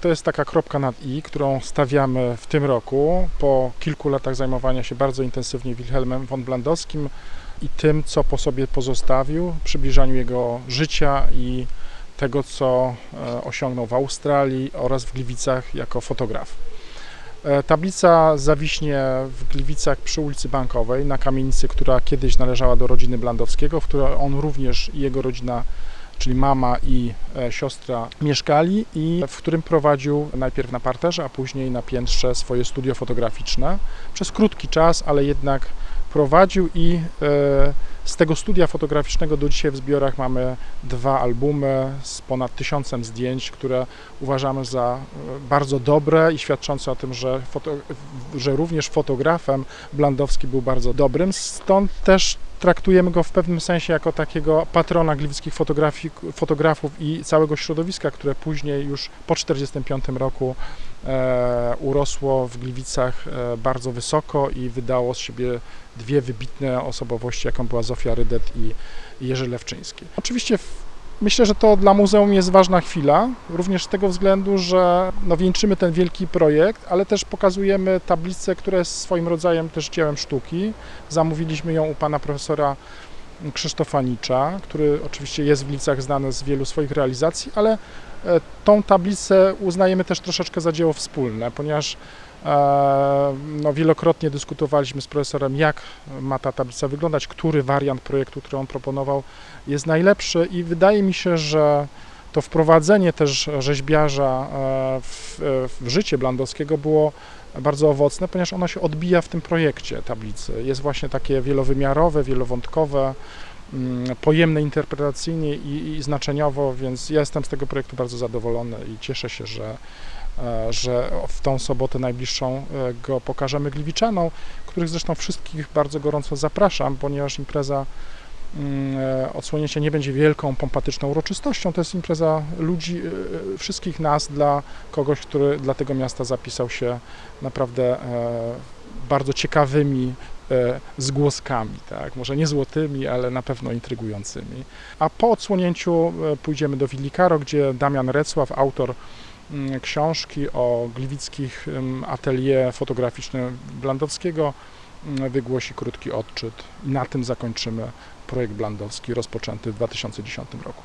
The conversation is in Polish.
To jest taka kropka nad i, którą stawiamy w tym roku po kilku latach zajmowania się bardzo intensywnie Wilhelmem von Blandowskim i tym, co po sobie pozostawił, przybliżaniu jego życia i tego, co e, osiągnął w Australii oraz w Gliwicach jako fotograf. E, Tablica zawiśnie w Gliwicach przy ulicy Bankowej na kamienicy, która kiedyś należała do rodziny Blandowskiego, w której on również i jego rodzina, czyli mama i e, siostra mieszkali i w którym prowadził najpierw na parterze, a później na piętrze swoje studio fotograficzne. Przez krótki czas, ale jednak prowadził i e, z tego studia fotograficznego do dzisiaj w zbiorach mamy dwa albumy z ponad tysiącem zdjęć, które uważamy za e, bardzo dobre i świadczące o tym, że, foto, że również fotografem Blandowski był bardzo dobrym. Stąd też traktujemy go w pewnym sensie jako takiego patrona gliwickich fotografów i całego środowiska, które później już po 1945 roku e, urosło w Gliwicach e, bardzo wysoko i wydało z siebie dwie wybitne osobowości, jaką była Zofia Rydet i Jerzy Lewczyński. Oczywiście w, myślę, że to dla muzeum jest ważna chwila, również z tego względu, że no, wieńczymy ten wielki projekt, ale też pokazujemy tablicę, która jest swoim rodzajem też dziełem sztuki. Zamówiliśmy ją u pana profesora Krzysztofa Nicza, który oczywiście jest w Gliwicach znany z wielu swoich realizacji, ale e, tą tablicę uznajemy też troszeczkę za dzieło wspólne, ponieważ e, no, wielokrotnie dyskutowaliśmy z profesorem, jak ma ta tablica wyglądać, który wariant projektu, który on proponował, jest najlepszy i wydaje mi się, że to wprowadzenie też rzeźbiarza e, w, w życie Blandowskiego było bardzo owocne, ponieważ ono się odbija w tym projekcie tablicy. Jest właśnie takie wielowymiarowe, wielowątkowe, mm, pojemne interpretacyjnie i, i znaczeniowo, więc ja jestem z tego projektu bardzo zadowolony i cieszę się, że, e, że w tą sobotę najbliższą e, go pokażemy Gliwiczanom, których zresztą wszystkich bardzo gorąco zapraszam, ponieważ impreza e, odsłonięcie nie będzie wielką, pompatyczną uroczystością. To jest impreza ludzi, e, wszystkich nas, dla kogoś, który dla tego miasta zapisał się naprawdę e, bardzo ciekawymi e, zgłoskami, tak? może nie złotymi, ale na pewno intrygującymi. A po odsłonięciu e, pójdziemy do Willikaro, gdzie Damian Recław, autor mm, książki o gliwickich em, atelier fotograficznym Blandowskiego, mm, wygłosi krótki odczyt na tym zakończymy projekt Blandowski rozpoczęty w 2010 roku.